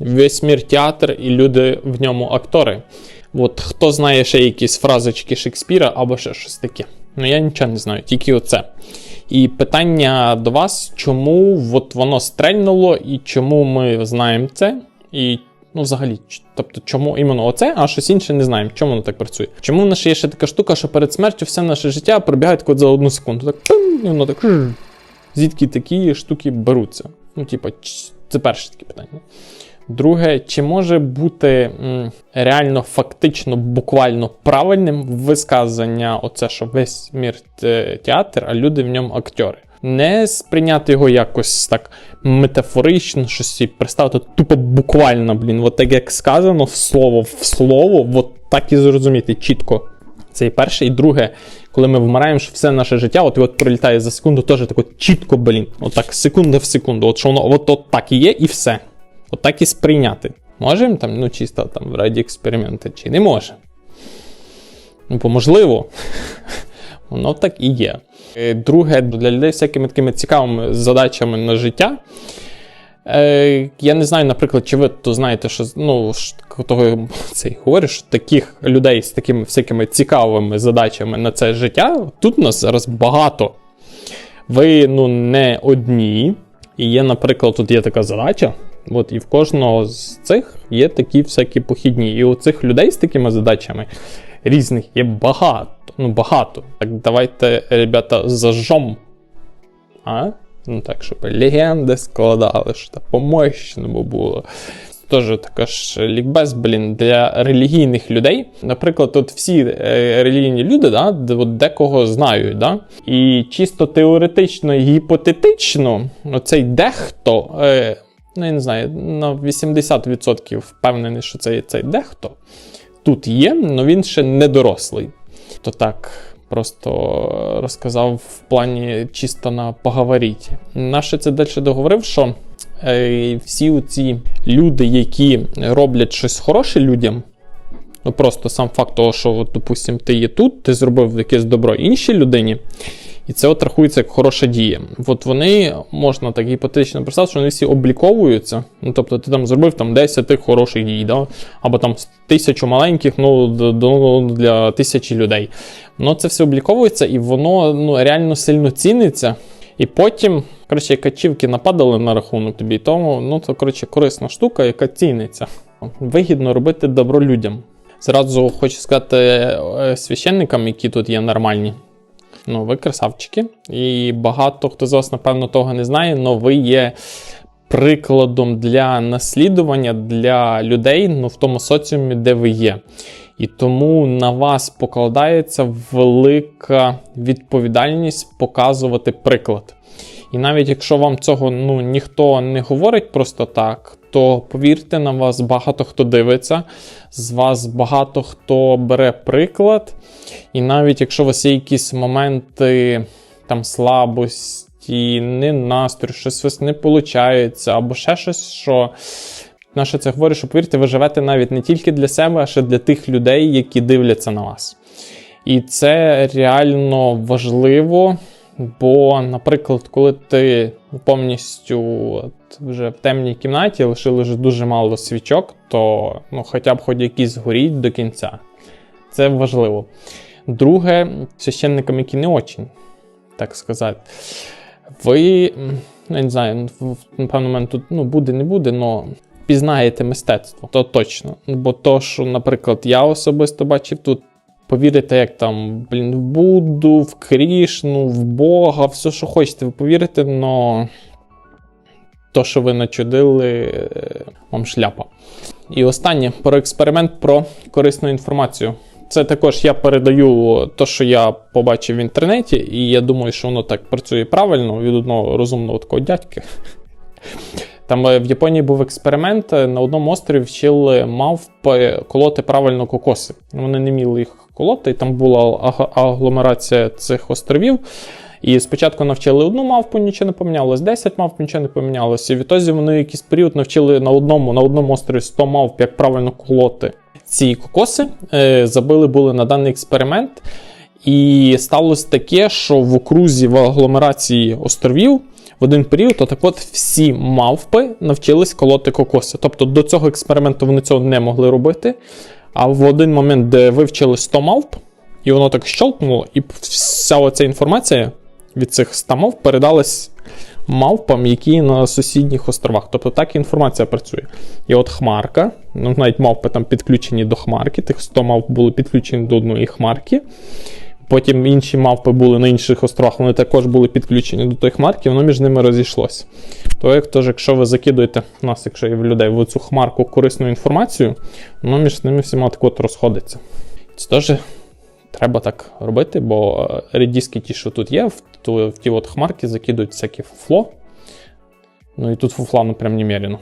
Весь мір театр і люди в ньому актори. От хто знає ще якісь фразочки Шекспіра або ще щось таке. Ну я нічого не знаю, тільки оце. І питання до вас, чому от воно стрельнуло, і чому ми знаємо це, і ну, взагалі, тобто, чому іменно оце, а щось інше не знаємо, чому воно так працює. Чому в нас є ще така штука, що перед смертю все наше життя пробігає так за одну секунду. Так і воно так. Звідки такі штуки беруться? Ну, типа, це перше таке питання. Друге, чи може бути реально фактично, буквально правильним висказання, оце, що весь мір театр, а люди в ньому актори? Не сприйняти його якось так метафорично, щось собі представити, тупо буквально, блін, от так як сказано, в слово в слово, от так і зрозуміти чітко. Це і перше, і друге, коли ми вмираємо, що все наше життя, от і от пролітає за секунду, теж так от чітко, блін, отак, секунда в секунду, от що воно от, от так і є, і все. От так і сприйняти. Можемо там, ну чисто там раді експерименту, чи не може? Ну, бо можливо, воно так і є. Е, Друге, для людей всякими такими цікавими задачами на життя. Е, я не знаю, наприклад, чи ви то знаєте, що ну, того цей говорю, що таких людей з такими всякими цікавими задачами на це життя тут у нас зараз багато. Ви ну не одні. І є, наприклад, тут є така задача. От і в кожного з цих є такі всякі похідні. І у цих людей з такими задачами різних є багато. Ну, багато. Так давайте, ребята, зажжом. А? Ну так, щоб легенди складали, що так по-мощному було. Теж також лікбез, блін, для релігійних людей. Наприклад, тут всі е, релігійні люди, да, от декого знають, да? і чисто теоретично і гіпотетично, оцей дехто, е, ну я не знаю, на 80% впевнений, що це цей дехто тут є, але він ще не дорослий. То так, просто розказав в плані чисто на поговоріть. Наше це далі договорив, що е, всі ці люди, які роблять щось хороше людям. Ну просто сам факт того, що, допустим, ти є тут, ти зробив якесь добро іншій людині, і це от рахується як хороша дія. От вони можна так гіпотетично представити, що вони всі обліковуються. Ну тобто ти там зробив там 10 тих хороших дій, да? або там тисячу маленьких, ну д- для тисячі людей. Ну це все обліковується і воно ну, реально сильно ціниться. І потім, коротше, качівки нападали на рахунок тобі, тому ну це коротше корисна штука, яка ціниться. Вигідно робити добро людям. Зразу хочу сказати е, священникам, які тут є нормальні. Ну, ви красавчики. І багато хто з вас, напевно, того не знає, але ви є прикладом для наслідування для людей ну, в тому соціумі, де ви є. І тому на вас покладається велика відповідальність показувати приклад. І навіть якщо вам цього ну, ніхто не говорить просто так, то повірте, на вас багато хто дивиться, з вас багато хто бере приклад. І навіть якщо у вас є якісь моменти там слабості, не настрій, щось у вас не виходить, або ще щось, що наше це говорить, що повірте, ви живете навіть не тільки для себе, а ще для тих людей, які дивляться на вас. І це реально важливо. Бо, наприклад, коли ти повністю от, вже в темній кімнаті лишили вже дуже мало свічок, то ну, хоча б хоч якісь згоріть до кінця. Це важливо. Друге, священникам, які не очень, так сказати, ви, ну, я не знаю, напевно, в мене тут ну, буде, не буде, але пізнаєте мистецтво, то точно. Бо то, що, наприклад, я особисто бачив тут. Повірите, як там, блін, в Будду, в Крішну, в Бога, все, що хочете, ви повірите, но то, що ви начудили, е, вам шляпа. І останнє про експеримент про корисну інформацію. Це також я передаю те, що я побачив в інтернеті, і я думаю, що воно так працює правильно від одного розумного такого дядька. Там е, в Японії був експеримент. е, На одному острові вчили мавп колоти правильно кокоси. Вони не вміли їх колоти, і там була агломерація цих островів. І спочатку навчили одну мавпу, нічого не помінялось, 10 мавп, нічого не помінялося. І відтоді вони якийсь період навчили на одному, на одному острові 100 мавп, як правильно колоти ці кокоси. Е, Забили були на даний експеримент. І сталося таке, що в окрузі в агломерації островів в один період, так от всі мавпи навчились колоти кокоси. Тобто до цього експерименту вони цього не могли робити. А в один момент, де вивчили 100 мавп, і воно так щелкнуло, і вся оця інформація від цих 100 мавп передалась мавпам, які на сусідніх островах. Тобто так інформація працює. І от хмарка, ну навіть мавпи там підключені до хмарки, тих 100 мавп були підключені до одної хмарки. Потім інші мавпи були на інших островах, вони також були підключені до тої хмарки, воно між ними розійшлося. Тож, якщо ви закидуєте нас, якщо є в людей в цю хмарку корисну інформацію, воно між ними всіма так от розходиться. Це теж треба так робити, бо е, редіски ті, що тут є, в, в ті от хмарки закидують всякі фуфло. Ну і тут фуфла ну прям немерено.